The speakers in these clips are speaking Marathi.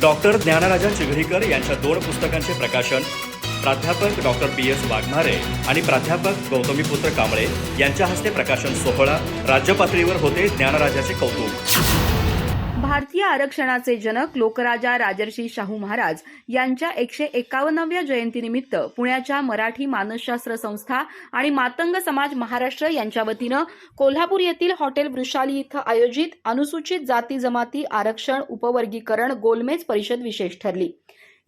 डॉक्टर ज्ञानराजन चिघळीकर यांच्या दोन पुस्तकांचे प्रकाशन प्राध्यापक डॉक्टर पी. एस. वाघमारे आणि प्राध्यापक गौतमीपुत्र कांबळे यांच्या हस्ते प्रकाशन सोहळा राज्य पातळीवर होते ज्ञानराजाचे कौतुक. भारतीय आरक्षणाचे जनक लोकराजा राजर्षी शाहू महाराज यांच्या एकशे एकावन्नव्या जयंतीनिमित्त पुण्याच्या मराठी मानसशास्त्र संस्था आणि मातंग समाज महाराष्ट्र यांच्या वतीनं कोल्हापूर येथील हॉटेल वृषाली इथं आयोजित अनुसूचित जाती जमाती आरक्षण उपवर्गीकरण गोलमेज परिषद विशेष ठरली.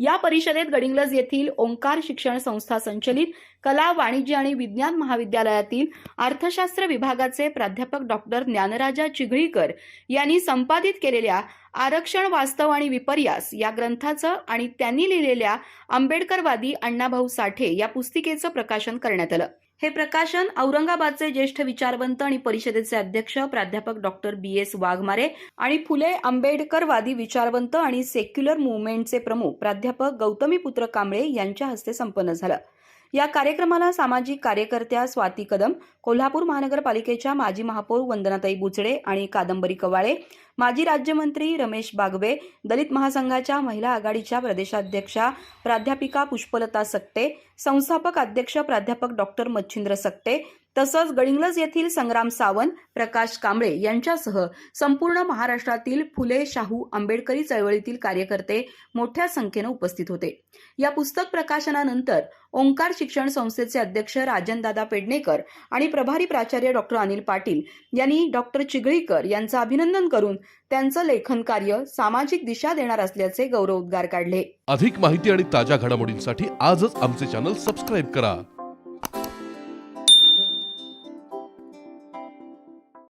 या परिषदेत गडिंग्लज येथील ओंकार शिक्षण संस्था संचलित कला वाणिज्य आणि विज्ञान महाविद्यालयातील अर्थशास्त्र विभागाचे प्राध्यापक डॉक्टर ज्ञानराजा चिघळीकर यांनी संपादित केलेल्या आरक्षण वास्तव आणि विपर्यास या ग्रंथाचं आणि त्यांनी लिहिलेल्या आंबेडकरवादी अण्णाभाऊ साठे या पुस्तिकेचं प्रकाशन करण्यात आलं. हे प्रकाशन औरंगाबादचे ज्येष्ठ विचारवंत आणि परिषदेचे अध्यक्ष प्राध्यापक डॉक्टर बी एस वाघमारे आणि फुले आंबेडकरवादी विचारवंत आणि सेक्युलर मुवमेंटचे प्रमुख प्राध्यापक गौतमीपुत्र कांबळे यांच्या हस्ते संपन्न झालं. या कार्यक्रमाला सामाजिक कार्यकर्त्या स्वाती कदम कोल्हापूर महानगरपालिकेच्या माजी महापौर वंदनाताई बुचडे आणि कादंबरी कवाळे माजी राज्यमंत्री रमेश बागवे दलित महासंघाच्या महिला आघाडीच्या प्रदेशाध्यक्षा प्राध्यापिका पुष्पलता सक्ते संस्थापक अध्यक्ष प्राध्यापक डॉक्टर मच्छिंद्र सक्ते तसंच गडिंग्लज येथील संग्राम सावंत प्रकाश कांबळे यांच्यासह संपूर्ण महाराष्ट्रातील फुले शाहू आंबेडकरी चळवळीतील कार्यकर्ते मोठ्या संख्येनं उपस्थित होते. या पुस्तक प्रकाशनानंतर ओंकार शिक्षण संस्थेचे अध्यक्ष राजनदादा पेडणेकर आणि प्रभारी प्राचार्य डॉक्टर अनिल पाटील यांनी डॉक्टर चिगळीकर यांचं अभिनंदन करून त्यांचं लेखन कार्य सामाजिक दिशा देणार असल्याचे गौरवोद्गार काढले. अधिक माहिती आणि ताज्या घडामोडींसाठी आजच आमचे चॅनल सबस्क्राईब करा.